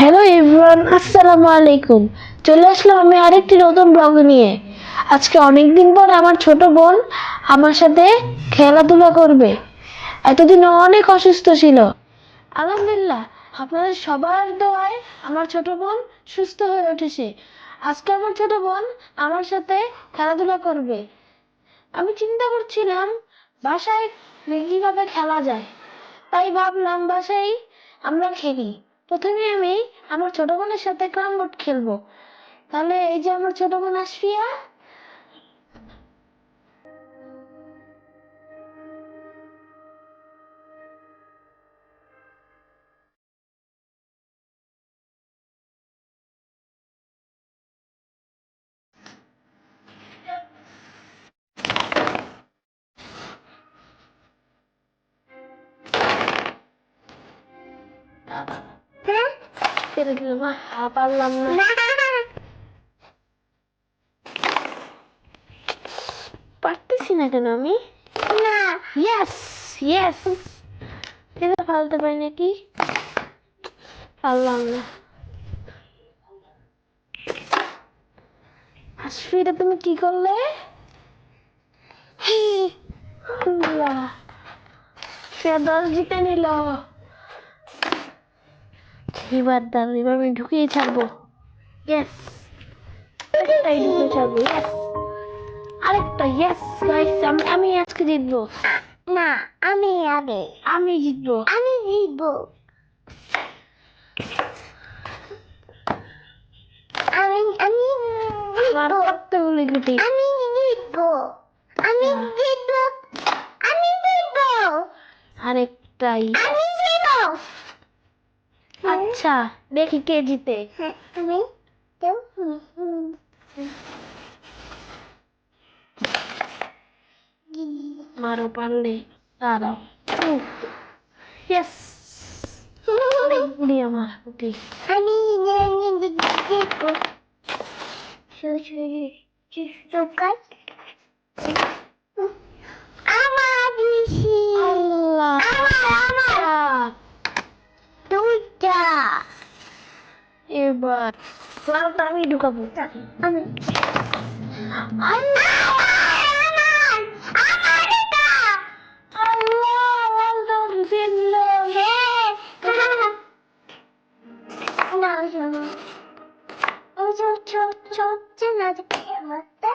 Hello everyone আসসালামু আলাইকুম চলে আসলাম আমি আরেকটি নতুন ব্লগ নিয়ে। আজকে অনেক দিন পর আমার ছোট বোন আমার সাথে খেলাধুলা করবে। এতদিন অনেক অসুস্থ ছিল। আলহামদুলিল্লাহ, আপনাদের সবার দোয়ায় আমার ছোট বোন সুস্থ হয়ে উঠেছে। আজকে আমার ছোট বোন আমার সাথে খেলাধুলা করবে। আমি চিন্তা করছিলাম, বাসায় কীভাবে খেলা যায়। তাই ভাবলাম বাসায় আমরা খেলি। প্রথমে আমি আমার ছোট বোনের সাথে ক্যারাম বোর্ড খেলব। তাহলে এই যে আমার ছোট বোন আসফিয়া পারলাম না পারতেছি না কেন আমি না ইয়েস ইয়েস এটা ফালতে পারি নাকি পারলাম না আসফিরা তুমি কি করলে দশ জিতে নিল এবার দাঁড়ো এবার আমি ঢুকিয়ে ছাড়বো। ইয়েস ঢুকিয়ে ছাড়বো ইয়েস আরেকটা ইয়েস গাইস আমি আমি আজকে জিতবো। না আমি আগে। আমি জিতবো। আমি জিতবো। আমি জিতবো। গুটি আমি জিতবো। আমি জিতবো। আমি জিতবো। আরেকটাই। আচ্ছা দেখি কে জিতে হ্যাঁ আমি তো মারো পারলে দাঁড়াও ইয়েস অনেকগুলি আমার গুটি আমি জিতবো এবার লালটা আমি ঢুকাবো আমি আমার আমার এটা আল্লাহ লালটা দিল না শোনো ওই যে ছোট ছোট না খেলাটা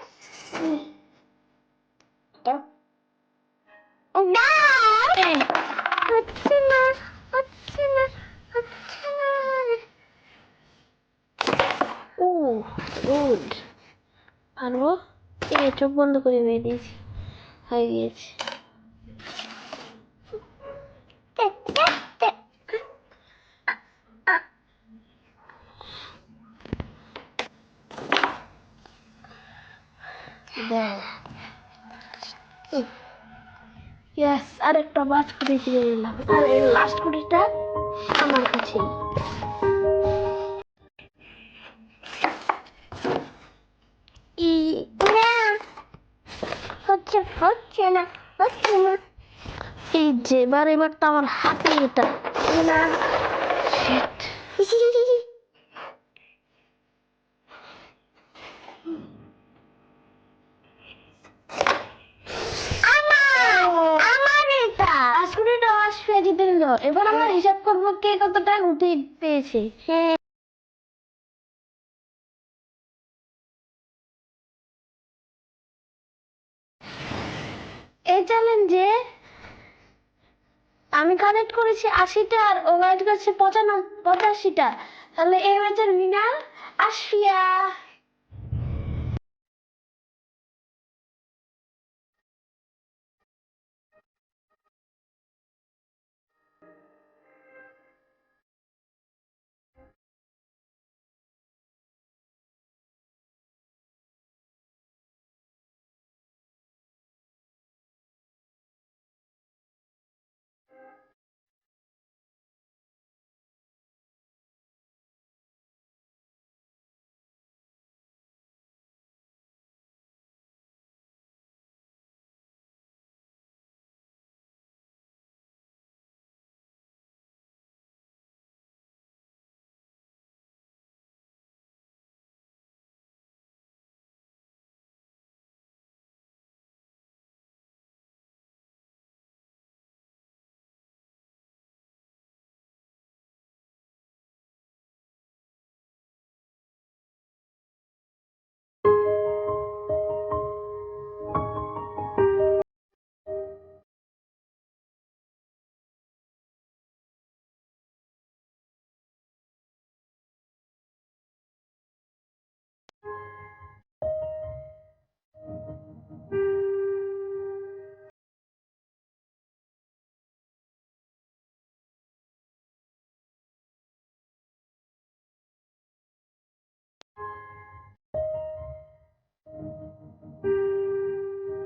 না হচ্ছে না হচ্ছে না হচ্ছে না ও গুড পারব আছে চোখ বন্ধ করে দিয়ে দিয়েছি হয়ে গিয়েছে। ইয়েস আরেকটা বাজ করে দিয়ে দিলাম আর এই লাস্ট কুড়িটা আমার কাছেই। হচ্ছে হচ্ছে না হচ্ছে না। এই যে এবার এবার তো আমার হাতে এটা। না। এবার আমরা হিসাব করব কে কতটা গুটি পেয়েছে। হ্যাঁ। এই চ্যালেঞ্জে আমি কানেক্ট করেছি আশিটা আর ও কানেক্ট করেছে পঁচানব্বই পঁচাশিটা। তাহলে এই ম্যাচের উইনার আসফিয়া।